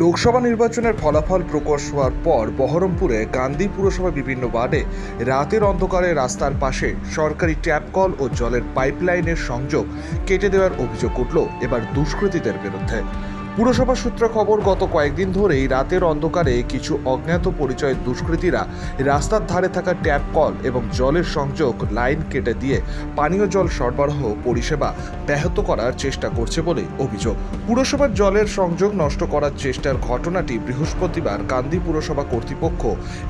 লোকসভা নির্বাচনের ফলাফল প্রকাশ হওয়ার পর বহরমপুরে গান্ধী পুরসভা বিভিন্ন ওয়ার্ডে রাতের অন্ধকারে রাস্তার পাশে সরকারি ট্যাপকল ও জলের পাইপলাইনের সংযোগ কেটে দেওয়ার অভিযোগ উঠল। এবার দুষ্কৃতীদের বিরুদ্ধে। পুরসভা সূত্রে খবর, গত কয়েকদিন ধরেই রাতের অন্ধকারে কিছু অজ্ঞাত পরিচয়ের দুষ্কৃতীরা রাস্তার ধারে থাকা ট্যাপ কল এবং জলের সংযোগ লাইন কেটে দিয়ে পানীয় জল সরবরাহ পরিষেবা ব্যাহত করার চেষ্টা করছে বলে অভিযোগ। পুরসভার জলের সংযোগ নষ্ট করার চেষ্টার ঘটনাটি বৃহস্পতিবার কান্দি পুরসভা কর্তৃপক্ষ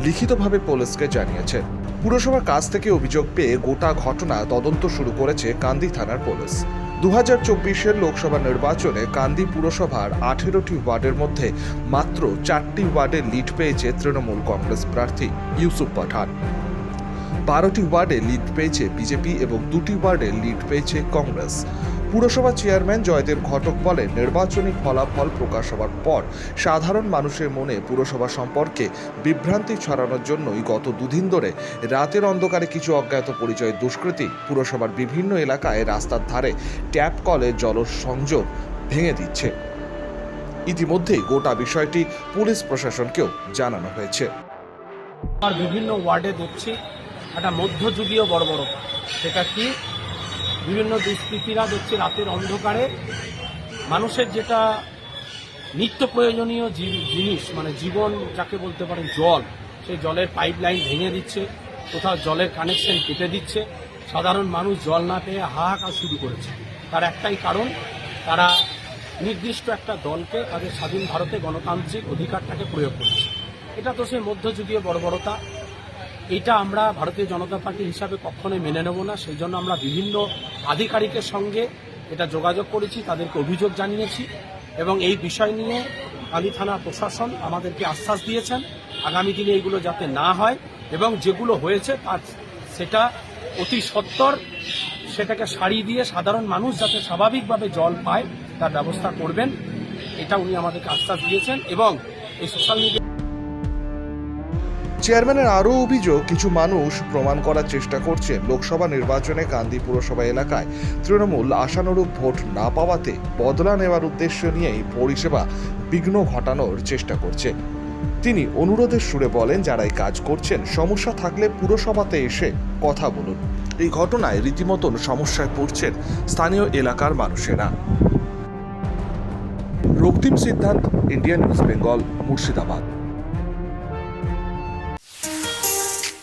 লিখিতভাবে পুলিশকে জানিয়েছে। পুরসভার কাছ থেকে অভিযোগ পেয়ে গোটা ঘটনা তদন্ত শুরু করেছে কান্দি থানার পুলিশ। দু হাজার চব্বিশের লোকসভা নির্বাচনে কান্দি পুরসভার আঠেরোটি ওয়ার্ডের মধ্যে মাত্র চারটি ওয়ার্ডে লিড পেয়েছে তৃণমূল কংগ্রেস প্রার্থী ইউসুফ পাঠান। বারোটি ওয়ার্ডে লিড পেয়েছে বিজেপি এবং দুটি ওয়ার্ডে লিড পেয়েছে কংগ্রেস। পুরসভা চেয়ারম্যান জয়দেব ঘটক বলেন, নির্বাচনী ফলাফল প্রকাশ হওয়ার পর সাধারণ মানুষের মনে পুরসভা সম্পর্কে বিভ্রান্তি ছড়ানোর জন্যই গত দুদিন ধরে রাতের অন্ধকারে কিছু অজ্ঞাত পরিচয় দুষ্কৃতী পুরসভার বিভিন্ন এলাকায় রাস্তার ধারে ট্যাপ কলে জল সংযোগ ভেঙে দিচ্ছে। ইতিমধ্যেই গোটা বিষয়টি পুলিশ প্রশাসনকেও জানানো হয়েছে। আর বিভিন্ন ওয়ার্ডে দেখছি একটা মধ্যযুগীয় বর্বরতা সেটা কি? বিভিন্ন দুষ্কৃতীরা দেখছি রাতের অন্ধকারে। মানুষের যেটা নিত্য প্রয়োজনীয় জিনিস মানে জীবন যাকে বলতে পারেন জল, সেই জলের পাইপ লাইন ভেঙে দিচ্ছে, কোথাও জলের কানেকশন কেটে দিচ্ছে। সাধারণ মানুষ জল না পেয়ে হাহাকার শুরু করেছে। তার একটাই কারণ, তারা নির্দিষ্ট একটা দলকে তাদের স্বাধীন ভারতে গণতান্ত্রিক অধিকারটাকে প্রয়োগ করছে। এটা তো সেই মধ্যযুগীয় বর্বরতা। এটা আমরা ভারতীয় জনতা পার্টি হিসাবে কখনোই মেনে নেব না। সেই জন্য আমরা বিভিন্ন আধিকারিকের সঙ্গে এটা যোগাযোগ করেছি, তাদেরকে অভিযোগ জানিয়েছি এবং এই বিষয় নিয়ে কালী থানা প্রশাসন আমাদেরকে আশ্বাস দিয়েছেন। আগামী দিনে এগুলো যাতে না হয় এবং যেগুলো হয়েছে তার সেটা অতি সত্বর সেটাকে সারিয়ে দিয়ে সাধারণ মানুষ যাতে স্বাভাবিকভাবে জল পায় তার ব্যবস্থা করবেন, এটা উনি আমাদেরকে আশ্বাস দিয়েছেন এবং এই সোশ্যাল মিডিয়া চেয়ারম্যানের আরও অভিযোগ, কিছু মানুষ প্রমাণ করার চেষ্টা করছে লোকসভা নির্বাচনে কান্দি পুরসভা এলাকায়। তৃণমূল আশানুরূপ ভোট না পাওয়াতে বদলা নেওয়ার উদ্দেশ্য নিয়েই পরিষেবা বিঘ্ন ঘটানোর চেষ্টা করছে। তিনি অনুরোধের সুরে বলেন, যারা এই কাজ করছেন, সমস্যা থাকলে পুরসভাতে এসে কথা বলুন। এই ঘটনায় রীতিমতন সমস্যায় পড়ছেন স্থানীয় এলাকার মানুষেরা। রক্তিম সিদ্ধান্ত, ইন্ডিয়ান নিউজ বেঙ্গল, মুর্শিদাবাদ।